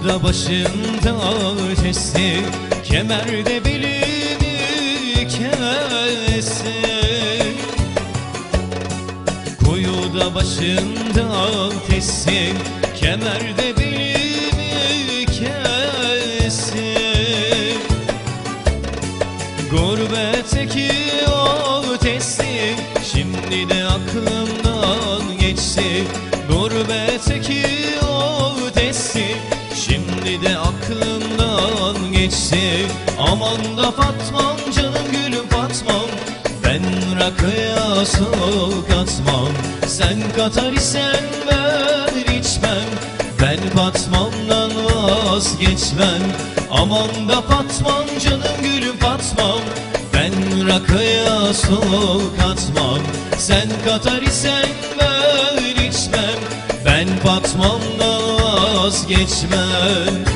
Kuyuda başında ateşsi Kemerde belini kesse Kuyuda başında ateşsi Kemerde belini kesse Gurbetteki o testi Şimdi de aklımdan geçti Aman da Fatmam canım gülüm Fatmam. Ben rakıya su katmam Sen katar isen ben içmem. Ben Fatmam'dan vazgeçmem. Aman da Fatmam canım gülüm Fatmam. Ben rakıya su katmam Sen katar isen ben içmem. Ben Fatmam'dan vazgeçmem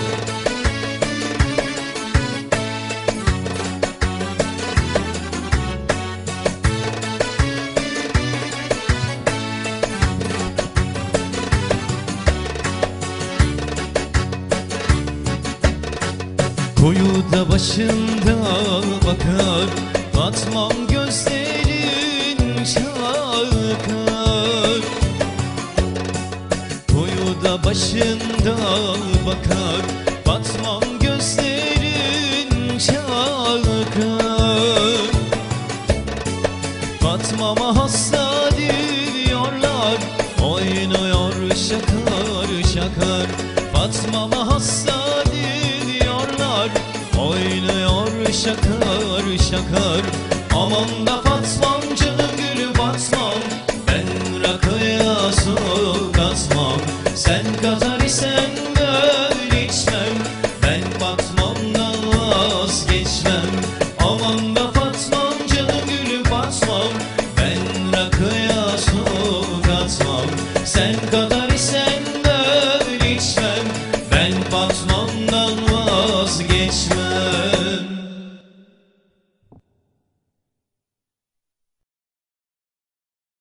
Kuyuda başında bakar Batmam gözlerin çakar Kuyuda başında bakar Batmam gözlerin çakar Fatmama hasta diyorlar Oynuyor şakar şakar. Fatmama hasta şakar şakar. Aman da Fatmam canım gülüm Fatmam Ben rakıya su katmam Sen katar isen ben içmem